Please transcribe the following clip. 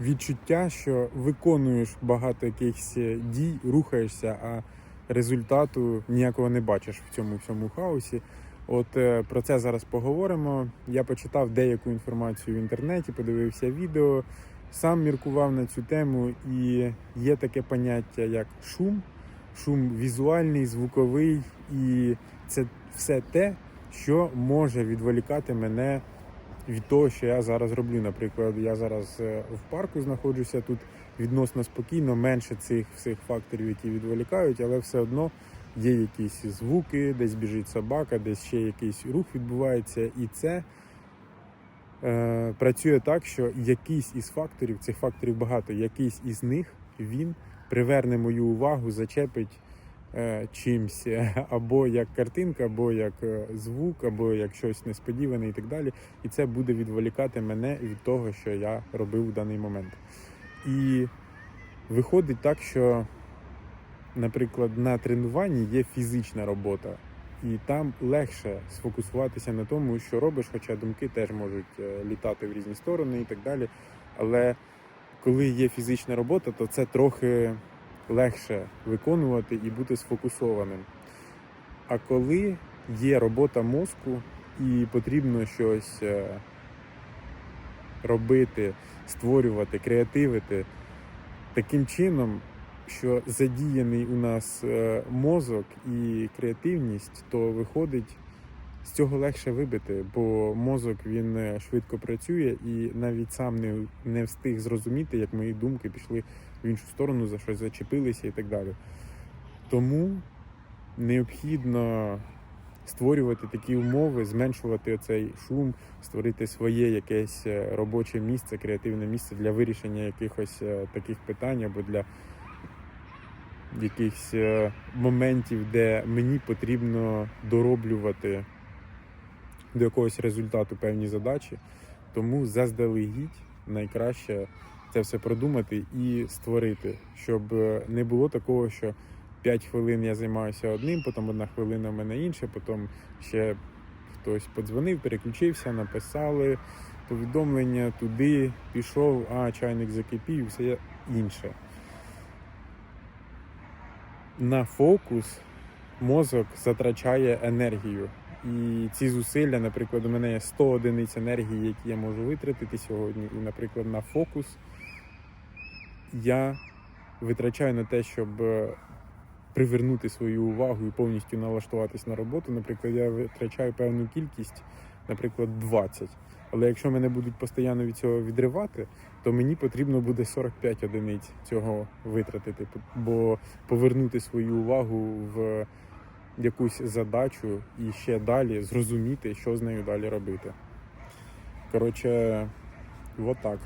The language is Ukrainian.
відчуття, що виконуєш багато якихось е, дій, рухаєшся, а результату ніякого не бачиш в цьому всьому хаосі. От е, про це зараз поговоримо. Я почитав деяку інформацію в інтернеті, подивився відео, сам міркував на цю тему, і є таке поняття як шум, шум візуальний, звуковий, і це все те, що може відволікати мене від того, що я зараз роблю. Наприклад, я зараз е, в парку знаходжуся тут відносно спокійно, менше цих всіх факторів, які відволікають, але все одно є якісь звуки, десь біжить собака, десь ще якийсь рух відбувається, і це е, працює так, що якийсь із факторів, цих факторів багато, якийсь із них він приверне мою увагу, зачепить чимсь, е, або як картинка, або як е, звук, або як щось несподіване і так далі. І це буде відволікати мене від того, що я робив в даний момент. І виходить так, що, наприклад, на тренуванні є фізична робота, і там легше сфокусуватися на тому, що робиш, хоча думки теж можуть е, літати в різні сторони і так далі. Але коли є фізична робота, то це трохи легше виконувати і бути сфокусованим. А коли є робота мозку і потрібно щось е, робити, створювати, креативити таким чином, що задіяний у нас е, мозок і креативність, то виходить з цього легше вибити, бо мозок він е, швидко працює і навіть сам не, не встиг зрозуміти, як мої думки пішли в іншу сторону, за щось зачепилися і так далі. Тому необхідно створювати такі умови, зменшувати цей шум, створити своє якесь е, робоче місце, креативне місце для вирішення якихось е, таких питань або для якихось моментів, де мені потрібно дороблювати до якогось результату певні задачі. Тому заздалегідь найкраще це все продумати і створити, щоб е, не було такого, що 5 хвилин я займаюся одним, потім одна хвилина в мене інше, потім ще хтось подзвонив, переключився, написали повідомлення туди, пішов, а чайник закипів, все інше. На фокус мозок затрачає енергію. І ці зусилля, наприклад, у мене є 100 одиниць енергії, які я можу витратити сьогодні. І, наприклад, на фокус я витрачаю на те, щоб е, привернути свою увагу і повністю налаштуватись на роботу. Наприклад, я витрачаю певну кількість, наприклад, 20. Але якщо мене будуть постійно від цього відривати, то мені потрібно буде 45 одиниць цього витратити, бо повернути свою увагу в якусь задачу і ще далі зрозуміти, що з нею далі робити. Коротше, от так.